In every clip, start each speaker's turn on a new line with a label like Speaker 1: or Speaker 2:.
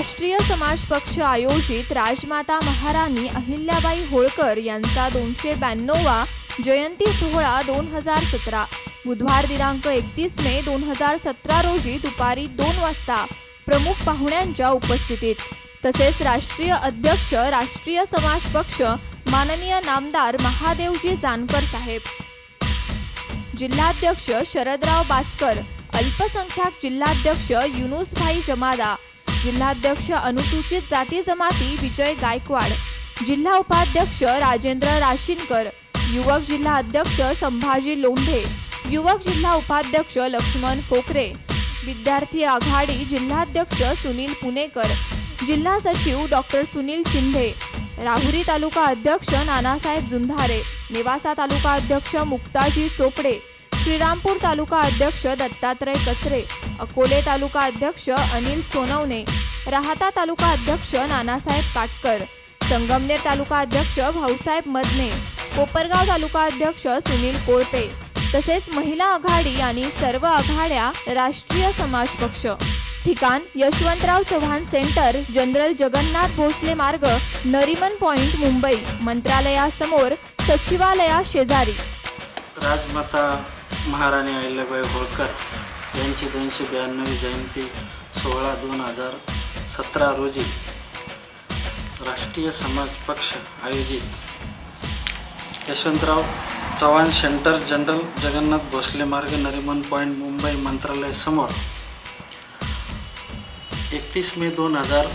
Speaker 1: राष्ट्रीय समाज पक्ष आयोजित राजमाता महाराणी अहिल्याबाई होळकर यांचा दोनशे ब्याण्णववा जयंती सोहळा दोन हजार सतरा. बुधवार दिनांक एकतीस मे दोन हजार सतरा रोजी दुपारी दोन वाजता प्रमुख पाहुण्यांच्या उपस्थितीत. तसेच राष्ट्रीय अध्यक्ष राष्ट्रीय समाज पक्ष माननीय नामदार महादेवजी जानकर साहेब. जिल्हाध्यक्ष शरदराव बाचकर अल्पसंख्याक जिल्हाध्यक्ष युनुसभाई जमादा जिल्हाध्यक्ष अनुसूचित जाती जमाती विजय गायकवाड जिल्हा उपाध्यक्ष राजेंद्र राशीनकर युवक जिल्हा अध्यक्ष संभाजी लोंढे युवक जिल्हा उपाध्यक्ष लक्ष्मण फोकरे विद्यार्थी आघाडी जिल्हाध्यक्ष सुनील पुणेकर जिल्हा सचिव डॉक्टर सुनील शिंदे राहुरी तालुका अध्यक्ष नानासाहेब जुंधारे नेवासा तालुका अध्यक्ष मुक्ताजी चोपडे श्रीरामपूर तालुका अध्यक्ष दत्तात्रय कचरे अकोले तालुका अध्यक्ष अनिल सोनवणे राहाता तालुका अध्यक्ष नानासाहेब काटकर संगमनेर तालुका अध्यक्ष भाऊसाहेब मदने कोपरगाव तालुका अध्यक्ष सुनील कोळपे तसेच महिला आघाडी आणि सर्व आघाड्या राष्ट्रीय समाज पक्ष. ठिकाण Yashwantrao Chavan centre general Jagannath Bhosale Marg Nariman point Mumbai मंत्रालयासमोर सचिवालया शेजारी.
Speaker 2: राजमाता महाराणी अहिल्याबाई होळकर यांची दोनशे ब्याण्णवी जयंती सोळा दोन हजार सतरा रोजी राष्ट्रीय समाज पक्ष आयोजित. Yashwantrao Chavan centre general Jagannath Bhosale Marg Nariman point Mumbai मंत्रालय समोर. एकतीस मे दोन हजार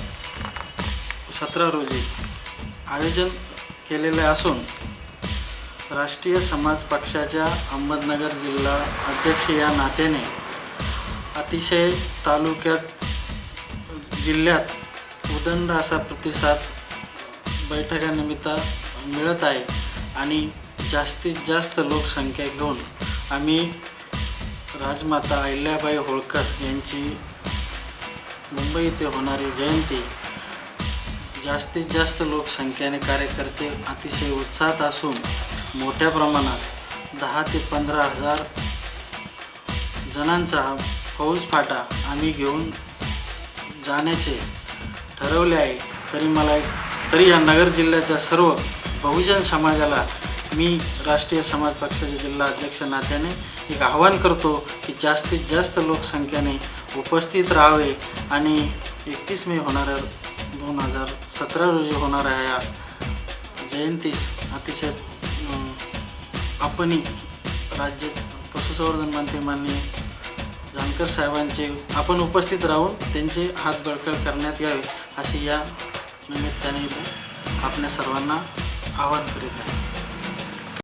Speaker 2: सतरा रोजी आयोजन केलेले असून राष्ट्रीय समाज पक्षाच्या अहमदनगर जिल्हा अध्यक्ष या नात्याने अतिशय तालुक्यात जिल्ह्यात उदंड असा प्रतिसाद बैठकानिमित्त मिळत आहे आणि जास्तीत जास्त लोकसंख्या घेऊन आम्ही राजमाता अहिल्याबाई होळकर यांची मुंबई येथे होणारी जयंती जास्तीत जास्त लोकसंख्येने कार्यकर्ते अतिशय उत्साहात असून मोठ्या प्रमाणात दहा ते पंधरा हजार जणांचा फौज फाटा आम्ही घेऊन जाण्याचे ठरवले आहे. तरी मला तरी या नगर जिल्ह्याच्या सर्व बहुजन समाजाला मी राष्ट्रीय समाज पक्षाचे जिल्हा अध्यक्ष नात्याने एक आवाहन करतो की जास्तीत जास्त लोकसंख्येने उपस्थित राहावे आणि एकतीस मे होणाऱ्या दोन हजार सतरा रोजी होणाऱ्या या जयंतीस अतिशय आपणही राज्य पशुसंवर्धन मंत्री माननीय जानकर साहेबांचे आपण उपस्थित राहून त्यांचे हात बळकळ करण्यात यावे अशी या निमित्ताने आपल्या सर्वांना आवाहन करीत आहे.